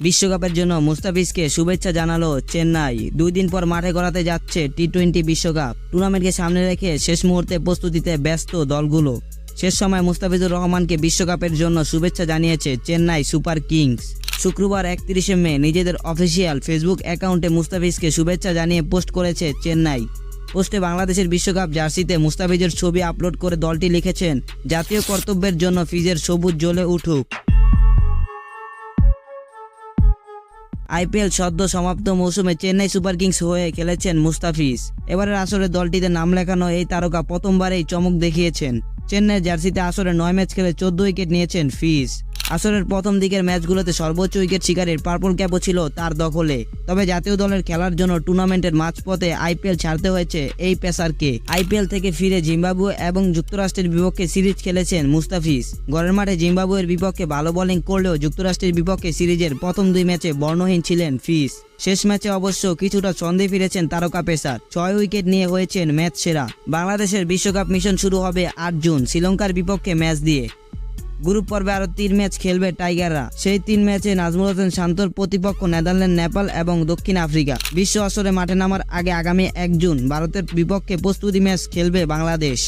বিশ্বকাপের জন্য মুস্তাফিজকে শুভেচ্ছা জানালো চেন্নাই। দুই দিন পর মাঠে গড়াতে যাচ্ছে টি টোয়েন্টি বিশ্বকাপ। টুর্নামেন্টকে সামনে রেখে শেষ মুহূর্তে প্রস্তুতিতে ব্যস্ত দলগুলো। শেষ সময় মুস্তাফিজুর রহমানকে বিশ্বকাপের জন্য শুভেচ্ছা জানিয়েছে চেন্নাই সুপার কিংস। শুক্রবার একত্রিশে মে নিজেদের অফিসিয়াল ফেসবুক অ্যাকাউন্টে মুস্তাফিজকে শুভেচ্ছা জানিয়ে পোস্ট করেছে চেন্নাই। পোস্টে বাংলাদেশের বিশ্বকাপ জার্সিতে মুস্তাফিজের ছবি আপলোড করে দলটি লিখেছেন, জাতীয় কর্তব্যের জন্য ফিজের সবুজ জ্বলে উঠুক। আইপিএল সদ্য সমাপ্ত মৌসুমে চেন্নাই সুপার কিংস হয়ে খেলেছেন মুস্তাফিজ। এবারের আসরে দলটিতে নাম লেখানো এই তারকা প্রথমবারেই চমক দেখিয়েছেন। চেন্নাই জার্সিতে আসরে নয় ম্যাচ খেলে চোদ্দ উইকেট নিয়েছেন ফিজ। আসরের প্রথম দিকের ম্যাচগুলোতে সর্বোচ্চ উইকেট শিকারের পার্পল ক্যাপও ছিল তার দখলে। তবে জাতীয় দলের খেলার জন্য টুর্নামেন্টের মাঝপথে আইপিএল ছাড়তে হয়েছে এই পেসারকে। আইপিএল থেকে ফিরে জিম্বাবুয়ে এবং যুক্তরাষ্ট্রের বিপক্ষে সিরিজ খেলেছেন মুস্তাফিজ। ঘরের মাঠে জিম্বাবুয়ের বিপক্ষে ভালো বোলিং করলেও যুক্তরাষ্ট্রের বিপক্ষে সিরিজের প্রথম দুই ম্যাচে বর্ণহীন ছিলেন ফিস শেষ ম্যাচে অবশ্য কিছুটা ছন্দে ফিরেছেন তারকা পেসার। ছয় উইকেট নিয়ে হয়েছেন ম্যাচ সেরা। বাংলাদেশের বিশ্বকাপ মিশন শুরু হবে আট জুন, শ্রীলঙ্কার বিপক্ষে ম্যাচ দিয়ে। গ্রুপ পর্বে আরও তিন ম্যাচ খেলবে টাইগাররা। সেই তিন ম্যাচে নাজমুল হোসেন শান্তর প্রতিপক্ষ নেদারল্যান্ড, নেপাল এবং দক্ষিণ আফ্রিকা। বিশ্ব আসরে মাঠে নামার আগে আগামী এক জুন ভারতের বিপক্ষে প্রস্তুতি ম্যাচ খেলবে বাংলাদেশ।